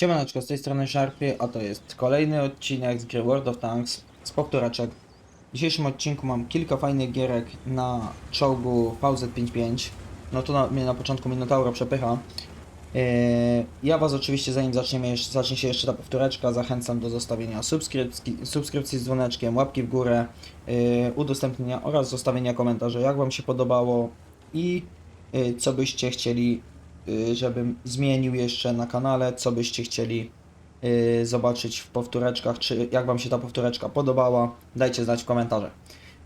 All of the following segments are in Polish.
Siemaneczko, z tej strony Sharpie, a to jest kolejny odcinek z gry World of Tanks z powtóreczek. W dzisiejszym odcinku mam kilka fajnych gierek na czołgu VZ55. No to na, mnie na początku Minotauro przepycha. Yy, ja Was oczywiście zanim zaczniemy, zacznie się jeszcze ta powtóreczka, zachęcam do zostawienia subskrypcji, subskrypcji z dzwoneczkiem, łapki w górę, yy, udostępnienia oraz zostawienia komentarza jak Wam się podobało i yy, co byście chcieli żebym zmienił jeszcze na kanale, co byście chcieli y, zobaczyć w powtóreczkach, czy jak Wam się ta powtóreczka podobała, dajcie znać w komentarzach.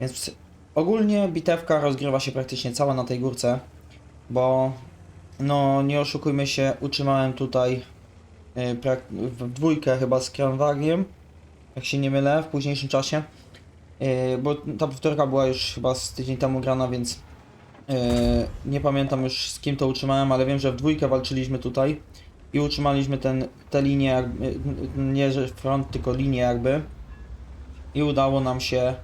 Więc ogólnie bitewka rozgrywa się praktycznie cała na tej górce, bo no nie oszukujmy się, utrzymałem tutaj y, w dwójkę chyba z Kranwagiem, jak się nie mylę, w późniejszym czasie, y, bo ta powtórka była już chyba z tydzień temu grana, więc nie pamiętam już z kim to utrzymałem, ale wiem, że w dwójkę walczyliśmy tutaj i utrzymaliśmy ten, tę linię, jakby, nie że front, tylko linię jakby i udało nam się e,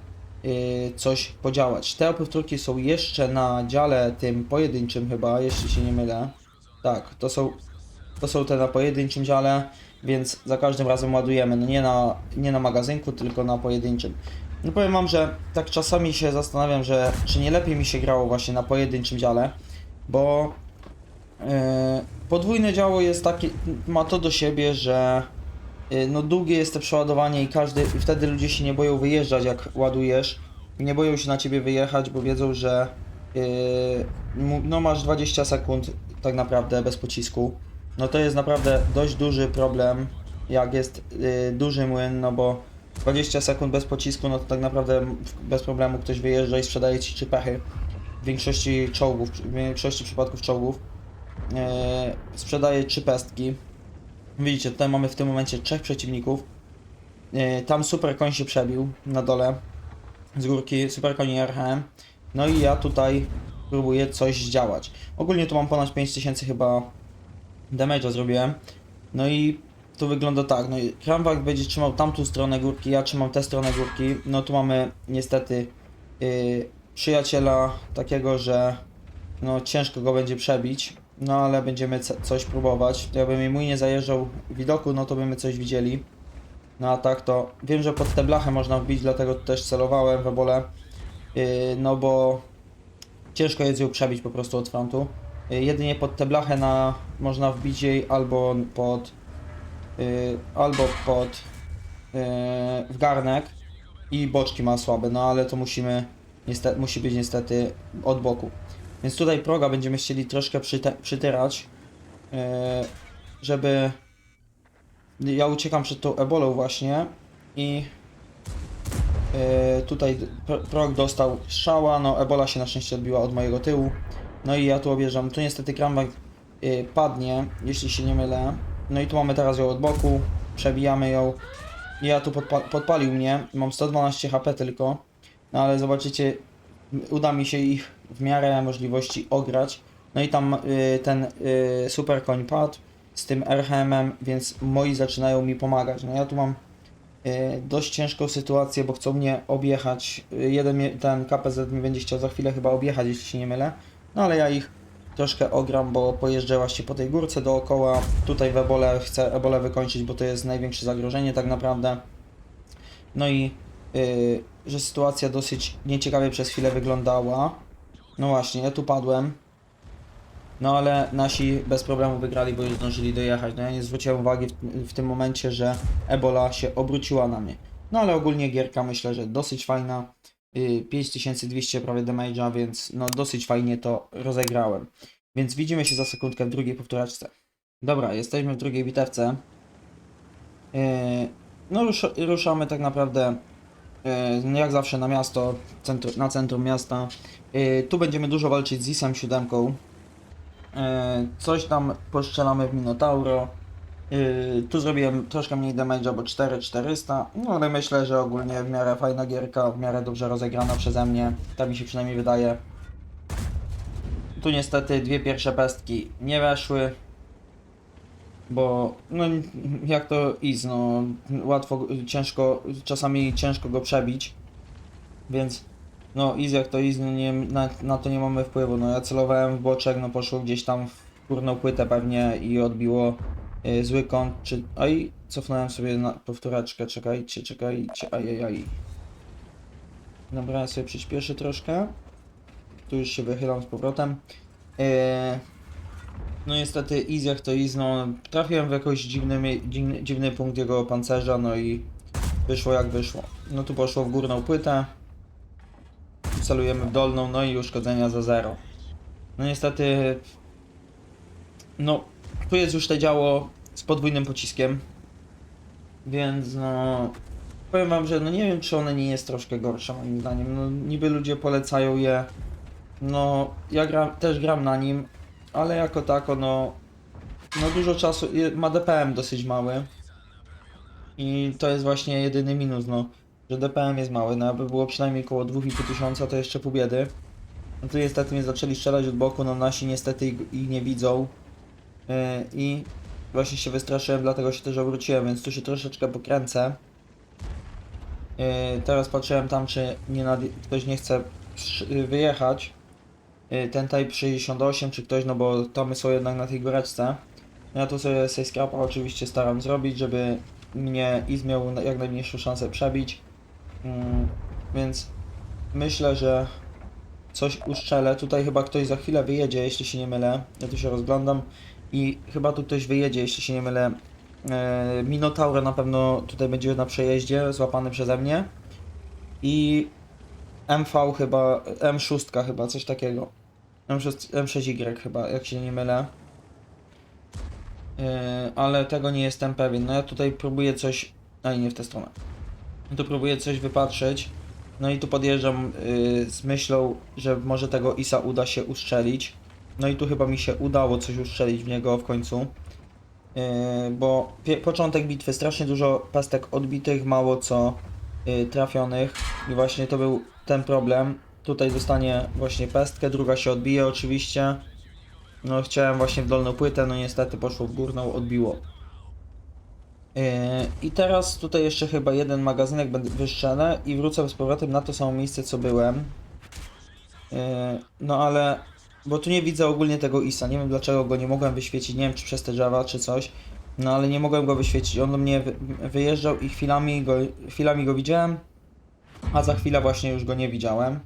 coś podziałać. Te powtórki są jeszcze na dziale tym pojedynczym chyba, jeśli się nie mylę. Tak, to są, to są te na pojedynczym dziale, więc za każdym razem ładujemy, no nie na, nie na magazynku, tylko na pojedynczym. No powiem wam, że tak czasami się zastanawiam, że czy nie lepiej mi się grało właśnie na pojedynczym dziale, bo yy, podwójne działo jest takie, ma to do siebie, że yy, no długie jest to przeładowanie i każdy, i wtedy ludzie się nie boją wyjeżdżać jak ładujesz, nie boją się na ciebie wyjechać, bo wiedzą, że yy, no masz 20 sekund tak naprawdę bez pocisku. No to jest naprawdę dość duży problem, jak jest yy, duży młyn, no bo 20 sekund bez pocisku, no to tak naprawdę bez problemu ktoś wyjeżdża i sprzedaje ci trzy pechy. W większości czołgów, w większości przypadków czołgów e, sprzedaje trzy pestki. Widzicie, tutaj mamy w tym momencie trzech przeciwników. E, tam super koń się przebił na dole z górki, super koń RHM. No i ja tutaj próbuję coś zdziałać. Ogólnie tu mam ponad 5000 chyba damage'a zrobiłem. No i to wygląda tak, no i Kramwag będzie trzymał tamtą stronę górki, ja trzymam tę stronę górki. No tu mamy niestety yy, przyjaciela takiego, że no ciężko go będzie przebić. No ale będziemy coś próbować. Jakby mi mój nie zajeżdżał widoku, no to byśmy coś widzieli. No a tak to wiem, że pod tę blachę można wbić, dlatego tu też celowałem w ebole. Yy, no bo ciężko jest ją przebić po prostu od frontu. Yy, jedynie pod tę blachę na, można wbić jej albo pod y, albo pod y, w garnek i boczki ma słabe, no ale to musimy niestety, musi być niestety od boku. Więc tutaj proga będziemy chcieli troszkę przyte, przytyrać, y, żeby ja uciekam przed tą ebolą właśnie i y, tutaj pro- prog dostał strzała, no ebola się na szczęście odbiła od mojego tyłu. No i ja tu obierzam, tu niestety Kramwag y, padnie, jeśli się nie mylę. No i tu mamy teraz ją od boku, przebijamy ją. Ja tu podpa podpalił mnie, mam 112 HP tylko, no ale zobaczycie, uda mi się ich w miarę możliwości ograć. No i tam y, ten y, super koń padł z tym RHM-em, więc moi zaczynają mi pomagać. No ja tu mam y, dość ciężką sytuację, bo chcą mnie objechać. Y, jeden ten KPZ mi będzie chciał za chwilę chyba objechać, jeśli się nie mylę. No ale ja ich troszkę ogram, bo pojeżdżę właśnie po tej górce dookoła. Tutaj w ebole chcę ebolę wykończyć, bo to jest największe zagrożenie tak naprawdę. No i yy, że sytuacja dosyć nieciekawie przez chwilę wyglądała. No właśnie, ja tu padłem. No ale nasi bez problemu wygrali, bo już zdążyli dojechać. No ja nie zwróciłem uwagi w, w tym momencie, że Ebola się obróciła na mnie. No ale ogólnie gierka myślę, że dosyć fajna. Yy, 5200 prawie damage'a, więc no dosyć fajnie to rozegrałem. Więc widzimy się za sekundkę w drugiej powtóreczce. Dobra, jesteśmy w drugiej bitewce. Yy, no rusz, ruszamy tak naprawdę yy, no jak zawsze na miasto, centru, na centrum miasta. Yy, tu będziemy dużo walczyć z ISem 7. Yy, coś tam postrzelamy w Minotauro. Tu zrobiłem troszkę mniej damage'a, bo 4400, no ale myślę, że ogólnie w miarę fajna gierka, w miarę dobrze rozegrana przeze mnie, tak mi się przynajmniej wydaje. Tu niestety dwie pierwsze pestki nie weszły, bo no jak to is, no łatwo, ciężko, czasami ciężko go przebić, więc no is jak to is, no nie, na, na to nie mamy wpływu, no ja celowałem w boczek, no poszło gdzieś tam w górną płytę pewnie i odbiło y, zły kąt, czy... Aj, cofnąłem sobie na powtóreczkę, czekajcie, czekajcie, ajajaj. Dobra, ja sobie przyspieszę troszkę. Tu już się wychylam z powrotem. Yy, no niestety easy jak to easy, no trafiłem w jakoś dziwny, dziwny, dziwny punkt jego pancerza, no i wyszło jak wyszło. No tu poszło w górną płytę. Celujemy w dolną, no i uszkodzenia za zero. No niestety, no tu jest już to działo z podwójnym pociskiem, więc no powiem wam, że no nie wiem czy one nie jest troszkę gorsze moim zdaniem. No niby ludzie polecają je. No ja gram, też gram na nim, ale jako tako no no dużo czasu ma DPM dosyć mały. I to jest właśnie jedyny minus, no, że DPM jest mały, no aby było przynajmniej około 2,5 tysiąca to jeszcze pół biedy. No tu niestety mnie zaczęli strzelać od boku, no nasi niestety ich, ich nie widzą. Yy, I właśnie się wystraszyłem, dlatego się też obróciłem, więc tu się troszeczkę pokręcę. Yy, teraz patrzyłem tam, czy nie nad... ktoś nie chce wyjechać. Yy, ten Type 68, czy ktoś, no bo to my są jednak na tej góreczce. No Ja tu sobie scrapa oczywiście staram zrobić, żeby mnie Iz miał jak najmniejszą szansę przebić. Mm, więc myślę, że coś uszczelę. Tutaj chyba ktoś za chwilę wyjedzie, jeśli się nie mylę. Ja tu się rozglądam i chyba tu ktoś wyjedzie, jeśli się nie mylę. E, Minotaur na pewno tutaj będzie na przejeździe, złapany przeze mnie. I MV chyba, M6 chyba, coś takiego. M6, M6Y chyba, jak się nie mylę. Yy, ale tego nie jestem pewien. No ja tutaj próbuję coś. A nie w tę stronę. Tu próbuję coś wypatrzeć. No i tu podjeżdżam yy, z myślą, że może tego Isa uda się uszczelić. No i tu chyba mi się udało coś uszczelić w niego w końcu. Yy, bo początek bitwy, strasznie dużo pestek odbitych, mało co yy, trafionych. I właśnie to był ten problem. Tutaj dostanie właśnie pestkę, druga się odbije oczywiście. No chciałem właśnie w dolną płytę, no niestety poszło w górną, odbiło. Yy, I teraz tutaj jeszcze chyba jeden magazynek wyszczelę i wrócę z powrotem na to samo miejsce co byłem. Yy, No ale, bo tu nie widzę ogólnie tego ISA, nie wiem dlaczego go nie mogłem wyświecić, nie wiem czy przez te Java czy coś. No ale nie mogłem go wyświecić, on do mnie wy, wyjeżdżał i chwilami go, chwilami go widziałem, a za chwilę właśnie już go nie widziałem.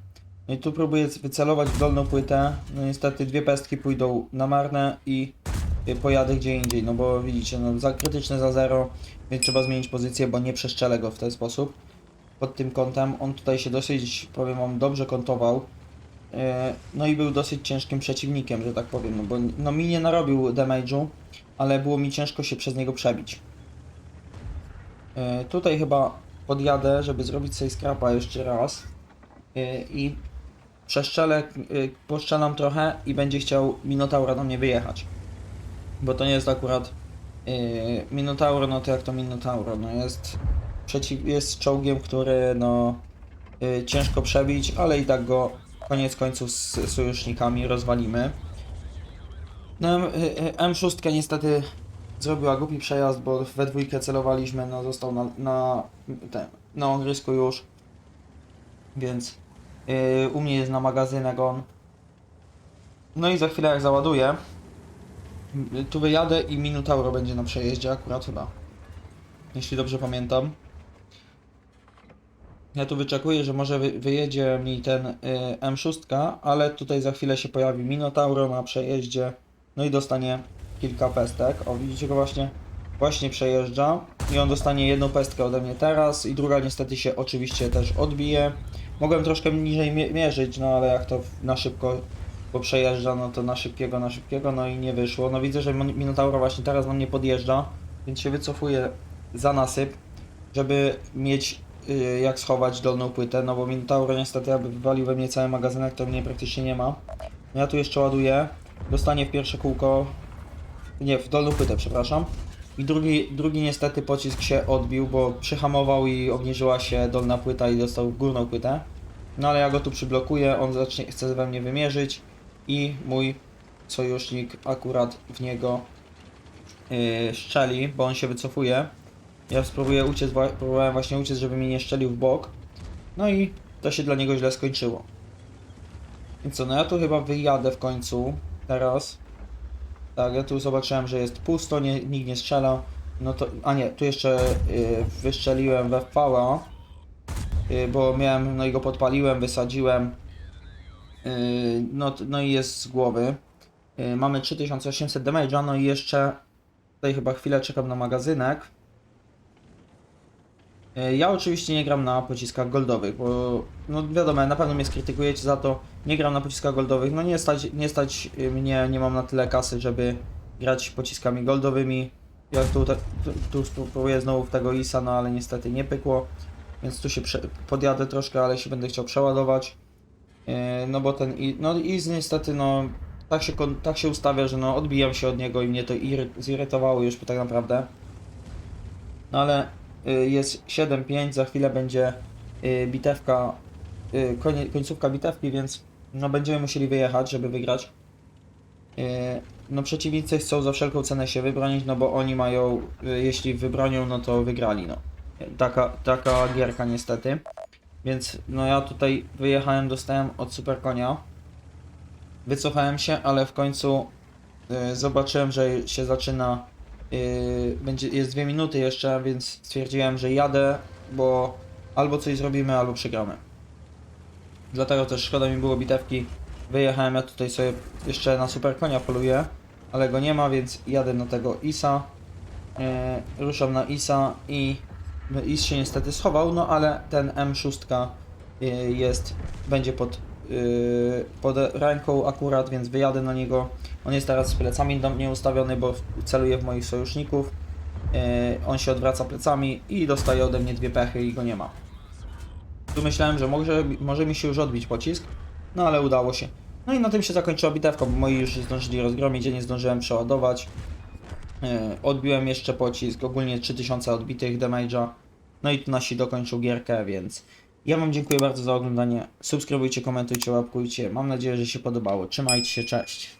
No i tu próbuję wycelować w dolną płytę. No niestety dwie pestki pójdą na marne i y, pojadę gdzie indziej, no bo widzicie, no za krytyczny za zero, więc trzeba zmienić pozycję, bo nie przeszczelę go w ten sposób. Pod tym kątem on tutaj się dosyć, powiem wam, dobrze kątował. Y, No i był dosyć ciężkim przeciwnikiem, że tak powiem, no bo no mi nie narobił damage'u, ale było mi ciężko się przez niego przebić. Y, Tutaj chyba podjadę, żeby zrobić sobie scrapa jeszcze raz. Y, I przeszczelę, y, poszczelam trochę i będzie chciał Minotaura do mnie wyjechać. Bo to nie jest akurat y, Minotaur, no to jak to Minotauro, no jest przeciw, jest czołgiem, który no ciężko przebić, ale i tak go koniec końców z sojusznikami rozwalimy. No y, y, M6 niestety zrobiła głupi przejazd, bo we dwójkę celowaliśmy, no został na, na, ten, na ogrysku już. Więc Yy, u mnie jest na magazynek on. No i za chwilę jak załaduję, tu wyjadę i Minotauro będzie na przejeździe akurat chyba. Jeśli dobrze pamiętam. Ja tu wyczekuję, że może wy, wyjedzie mi ten yy, M6, ale tutaj za chwilę się pojawi Minotauro na przejeździe. No i dostanie kilka pestek. O, widzicie go właśnie? Właśnie przejeżdża. I on dostanie jedną pestkę ode mnie teraz i druga niestety się oczywiście też odbije. Mogłem troszkę niżej mie- mierzyć, no ale jak to na szybko bo przejeżdża, no to na szybkiego, na szybkiego, no i nie wyszło. No widzę, że Minotauro właśnie teraz na mnie podjeżdża, więc się wycofuję za nasyp, żeby mieć y, jak schować dolną płytę, no bo Minotauro niestety aby wywalił we mnie cały magazynek, to mnie praktycznie nie ma. No ja tu jeszcze ładuję, dostanie w pierwsze kółko, nie, w dolną płytę, przepraszam. I drugi, drugi niestety pocisk się odbił, bo przyhamował i obniżyła się dolna płyta i dostał górną płytę. No ale ja go tu przyblokuję, on zacznie, chce we mnie wymierzyć i mój sojusznik akurat w niego yy, szczeli, bo on się wycofuje. Ja spróbuję uciec, wa- próbowałem właśnie uciec, żeby mnie nie szczelił w bok. No i to się dla niego źle skończyło. Więc co, no ja tu chyba wyjadę w końcu teraz. Tak, ja tu zobaczyłem, że jest pusto, nie, nikt nie strzela. No to, a nie, tu jeszcze y, wystrzeliłem we FPA, y, bo miałem, no i go podpaliłem, wysadziłem. Y, no, no i jest z głowy. Y, mamy 3800 damage'a, no i jeszcze tutaj chyba chwilę czekam na magazynek. Y, Ja oczywiście nie gram na pociskach goldowych, bo no wiadomo, na pewno mnie skrytykujecie za to. Nie gram na pociskach goldowych, no nie stać, nie stać y, mnie, nie mam na tyle kasy, żeby grać pociskami goldowymi. Ja tu, tu, spróbuję znowu tego ISA, no ale niestety nie pykło. Więc tu się podjadę troszkę, ale się będę chciał przeładować. Yy, no bo ten no niestety no tak się, tak się ustawia, że no odbijam się od niego i mnie to iry, zirytowało już tak naprawdę. No ale jest 7-5, za chwilę będzie y, bitewka, y, końcówka bitewki, więc no będziemy musieli wyjechać, żeby wygrać. Y, No przeciwnicy chcą za wszelką cenę się wybronić, no bo oni mają, y, jeśli wybronią, no to wygrali, no. Taka, taka gierka niestety. Więc no ja tutaj wyjechałem, dostałem od super konia. Wycofałem się, ale w końcu y, zobaczyłem, że się zaczyna. Y, będzie, jest dwie minuty jeszcze, więc stwierdziłem, że jadę, bo albo coś zrobimy, albo przegramy. Dlatego też szkoda mi było bitewki. Wyjechałem, ja tutaj sobie jeszcze na super konia poluję, ale go nie ma, więc jadę na tego Isa. Yy, ruszam na Isa i Is się niestety schował, no ale ten M6 yy, jest, będzie pod, yy, pod ręką akurat, więc wyjadę na niego. On jest teraz z plecami do mnie ustawiony, bo celuje w moich sojuszników. Yy, on się odwraca plecami i dostaje ode mnie dwie pechy i go nie ma. Tu myślałem, że może, może mi się już odbić pocisk, no ale udało się. No i na tym się zakończyła bitewka, bo moi już zdążyli rozgromić, ja nie zdążyłem przeładować. Yy, odbiłem jeszcze pocisk, ogólnie 3000 odbitych damage'a. No i tu nasi dokończył gierkę, więc ja wam dziękuję bardzo za oglądanie. Subskrybujcie, komentujcie, łapkujcie. Mam nadzieję, że się podobało. Trzymajcie się, cześć.